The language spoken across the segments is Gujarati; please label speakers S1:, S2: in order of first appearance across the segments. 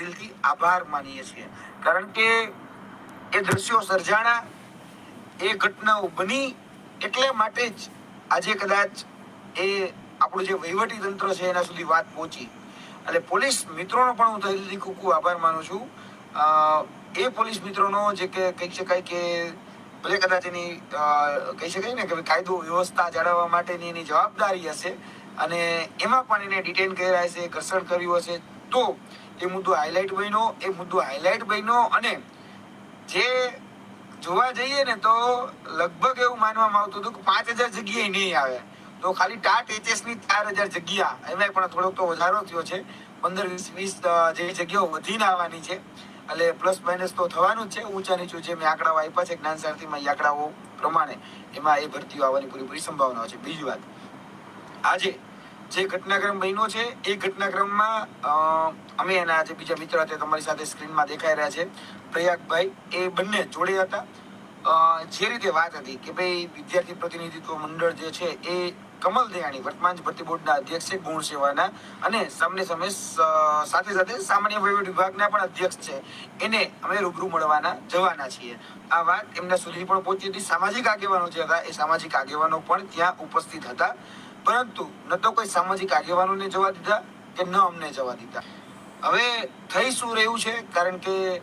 S1: દિલથી આભાર માનીએ છીએ. કારણ કે એ દ્રશ્યો સર્જાણા એ ઘટનાઓ બની એટલે માટે જ આજે કદાચ એ આપણું જે વહીવટી તંત્ર છે એના સુધી વાત પહોંચી. એટલે પોલીસ મિત્રોનો પણ હું દિલથી ખૂબ ખૂબ આભાર માનું છું. એ પોલીસ મિત્રોનો જે કે કહી શકાય કે ભલે કદાચ એની કહી શકાય ને કે કાયદો વ્યવસ્થા જાળવવા માટેની એની જવાબદારી હશે અને એમાં પણ એને ડિટેન કર્યા હશે, ઘર્ષણ કર્યું હશે. તો એ મુદ્દો હાઇલાઇટ બન્યો, એ મુદ્દો હાઇલાઇટ બન્યો અને જે જોવા જઈએ ને તો લગભગ એવું માનવામાં આવતું હતું કે પાંચ હજાર જગ્યાએ નહીં આવે. તો ખાલી ટાટ એચએસની ચાર હજાર જગ્યા એમાં પણ થોડોક તો વધારો થયો છે. પંદર વીસ વીસ જે જગ્યાઓ વધીને આવવાની છે. એટલે પ્લસ માઇનસ તો થવાનું જ છે. ઊંચા નીચું જે મેં આંકડાઓ આપ્યા છે જ્ઞાન સારથીમાં એ આંકડાઓ પ્રમાણે, એમાં એ ભરતીઓ આવવાની પૂરેપૂરી સંભાવના છે. બીજી વાત, આજે જે ઘટનાક્રમ બન્યો છે, એ ઘટનાક્રમમાં અમે એના જે બીજા મિત્રો હતા તમારી સાથે સ્ક્રીનમાં દેખાઈ રહ્યા છે. પ્રયાગભાઈ, એ બંને જોડે હતા. જે રીતે વાત હતી કે ભાઈ વિદ્યાર્થી પ્રતિનિધિત્વ મંડળ જે છે એ કમલ દયાણી વર્તમાન ભરતી બોર્ડના અધ્યક્ષ છે, ગુણ સેવાના અને સામને સામે સાથે સાથે સામાન્ય વહીવટ વિભાગના પણ અધ્યક્ષ છે. એને અમે રૂબરૂ મળવાના જવાના છીએ. આ વાત એમના સુધી પણ પહોંચી હતી. સામાજિક આગેવાનો જે હતા એ સામાજિક આગેવાનો પણ ત્યાં ઉપસ્થિત હતા. પરંતુ ન તો કોઈ સામાજિક આગેવાનોને જવા દીધા કે ન અમને જવા દીધા. હવે થઈ શું રહ્યું છે? કારણ કે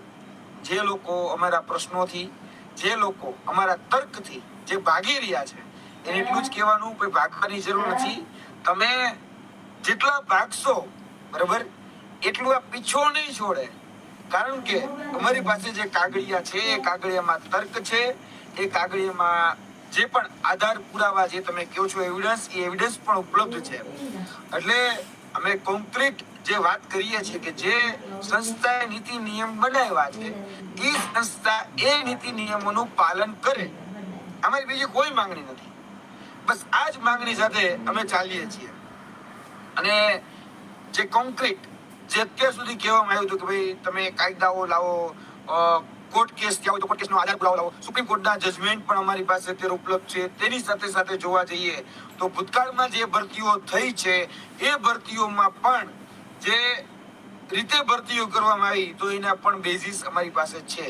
S1: જે લોકો અમારા પ્રશ્નોથી, જે લોકો અમારા તર્કથી જે ભાગી રહ્યા છે, એને એટલું જ કહેવાનું કોઈ ભાગવાની જરૂર નથી. તમે જેટલા ભાગશો, બરાબર, એટલું આ પીછો નહીં છોડે. કારણ કે અમારી પાસે જે કાગળિયા છે, એ કાગળિયામાં તર્ક છે, એ કાગળિયામાં જે પણ આધાર પુરાવા જે તમે કહો છો એવિડન્સ એ એવિડન્સ પણ ઉપલબ્ધ છે. એટલે અમે કોન્ક્રીટ જે વાત કરીએ છીએ કે જે સંસ્થાએ નીતિ નિયમ બનાવ્યા છે, એ સંસ્થા એ નીતિ નિયમોનું પાલન કરે. અમારી બીજી કોઈ માંગણી નથી. બસ આ જ માંગણી સાથે અમે ચાલીએ છીએ. અને જે કોન્ક્રીટ જે અત્યાર સુધી કહેવામાં આવ્યું હતું કે ભાઈ તમે કાયદાઓ લાવો કોર્ટ કેસ ત્યાં હોય તો કોર્ટ કેસનો આધાર પુરાવો સુપ્રીમ કોર્ટના જજમેન્ટ પણ અમારી પાસે અત્યારે ઉપલબ્ધ છે. તેની સાથે સાથે જોવા જઈએ તો ભૂતકાળમાં જે ભરતીઓ થઈ છે, એ ભરતીઓમાં પણ જે રીતે ભરતીઓ કરવામાં આવી તો એના પણ બેઝિસ અમારી પાસે છે.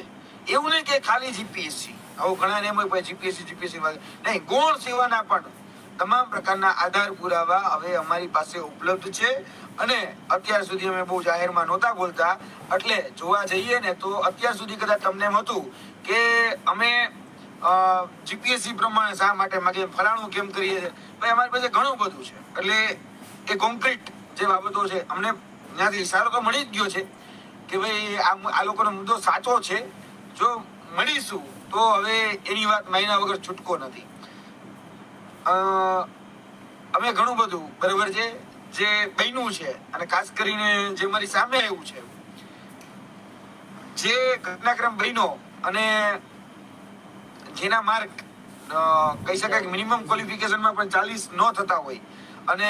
S1: એવું નહીં કે ખાલી જીપીએસસી આવું ઘણા ને એમ હોય જીપીએસસી જીપીએસસી નહીં, ગૌણ સેવાના પણ તમામ પ્રકારના આધાર પુરાવા હવે અમારી પાસે ઉપલબ્ધ છે અને અત્યાર સુધી અમે બહુ જાહેરમાં નહોતા બોલતા. એટલે જોવા જઈએ ને તો અત્યાર સુધી કદાચ તમને એમ હતું કે અમે જીપીએસસી પ્રમાણે શા માટે માગે ફલાણું કેમ કરીએ છીએ ભાઈ, અમારી પાસે ઘણું બધું છે. એટલે એ કોન્ક્રીટ જે બાબતો છે, અમને ત્યાંથી ઇશારો તો મળી જ ગયો છે કે ભાઈ, આ આ લોકોનો મુદ્દો સાચો છે. જો મળીશું, તો હવે એની વાત મહિના વગર છૂટકો નથી. અમે ઘણું બધું, બરાબર છે? જે બન્યું છે અને ખાસ કરીને જે મારી સામે આવ્યું છે. જે ઘટનાક્રમ બન્યો અને જેના માર્ક કહી શકાય કે મિનિમમ ક્વોલિફિકેશનમાં પણ ચાલીસ ન થતા હોય અને